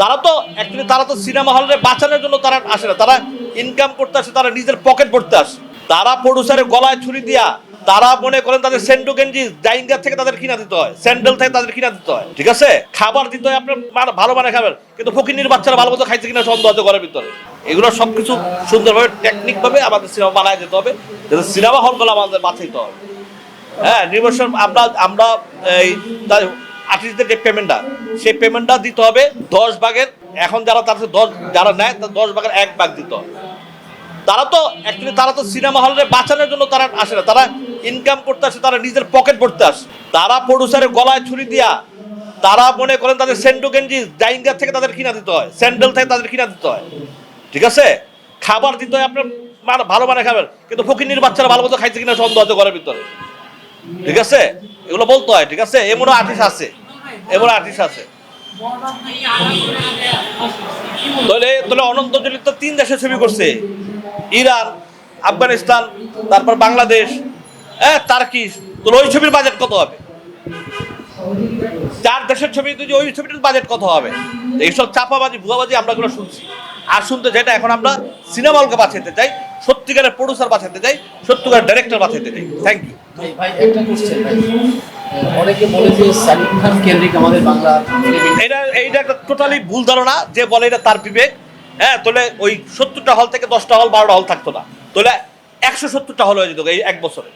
তারা তো অ্যাকচুয়ালি তারা তো সিনেমা হলে বাঁচানোর জন্য তারা আসে না। তারা ইনকাম করতে আসে, তারা নিজের পকেট ভরতে আসে। তারা প্রডিউসারের গলায় ছুরি দিয়া তারা মনে করেন তাদের সেন্টু গেঞ্জি জাইঙ্গার থেকে তাদের কিনা দিতে হয় স্যান্ডেল থেকে তাদের কিনা দিতে হয়। ঠিক আছে? খাবার দিতে হয়, আপনার ভালো মানে খাবার। কিন্তু ফকিনির বাচ্চারা ভালো মতো খাইছে কিনা সন্দেহ আছে ঘরের ভিতরে। এগুলো সবকিছু সুন্দরভাবে টেকনিক ভাবে আমাদের সিনেমা বানায় যেতে হবে, যাতে সিনেমা হলগুলো আমাদের বাঁচাইতে হবে হ্যাঁ নির্বাচন আমরা আমরা এই আর্টিস্টদের যে পেমেন্টটা সেই পেমেন্টটা দিতে হবে দশ ভাগের, এখন যারা তার দশ, যারা নেয়, তার দশ ভাগের এক ভাগ দিতে হবে। তারা তো অ্যাকচুয়ালি তারা তো সিনেমা হলে বাঁচানোর জন্য তারা আসে না। তারা ইনকাম করতে আসে, তারা নিজের পকেট ভরতে আসে। তারা প্রডিউসারের গলায় ছুরি দিয়া, তারা মনে করেন তাদের সেন্টু গেঞ্জি জাইঙ্গার থেকে তাদের কিনা দিতে হয় স্যান্ডেল থেকে তাদের কিনা দিতে হয়। ঠিক আছে? খাবার দিতে হয় আপনার ভালো মানে খাবার, কিন্তু ফকিনির বাচ্চারা ভালো মতো খাইছে কিনা সন্দেহ আছে ঘরের ভিতরে। ঠিক আছে? এগুলো বলতে হয়, ঠিক আছে? এমনও আর্টিস্ট আছে। এমন আর্টিস্ট আছে। তাহলে তাহলে অনন্ত জলিত তো তিন দেশে ছবি করছে। ইরান, আফগানিস্তান, তারপর বাংলাদেশ হ্যাঁ তার্কিশ। তাহলে ওই ছবির বাজেট কত হবে? চার দেশের ছবি, যদি ওই ছবিটার বাজেট কত হবে? এইসব চাপাবাজি, ভুয়াবাজি আমরা এগুলো শুনছি। আর শুনতে যেটা এখন আমরা সিনেমা হলকে বাঁচাইতে চাই। সত্যিকারের প্রডিউসার বাঁচাতে চাই সত্যিকারের ডাইরেক্টর বাঁচাতে চাই। থ্যাংক ইউ ভাই ভাই একটা কোশ্চেন ভাই। অনেকে বলে যে সালিম খান কেন্দ্রিক আমাদের বাংলা এটা এইটা একটা টোটালি ভুল ধারণা যে বলে এটা তার বিবেক। হ্যাঁ তাহলে ওই সত্তরটা হল থেকে দশটা হল বারোটা হল থাকতো না। তাহলে একশো সত্তরটা হল হয়ে যেত এই এক বছরে।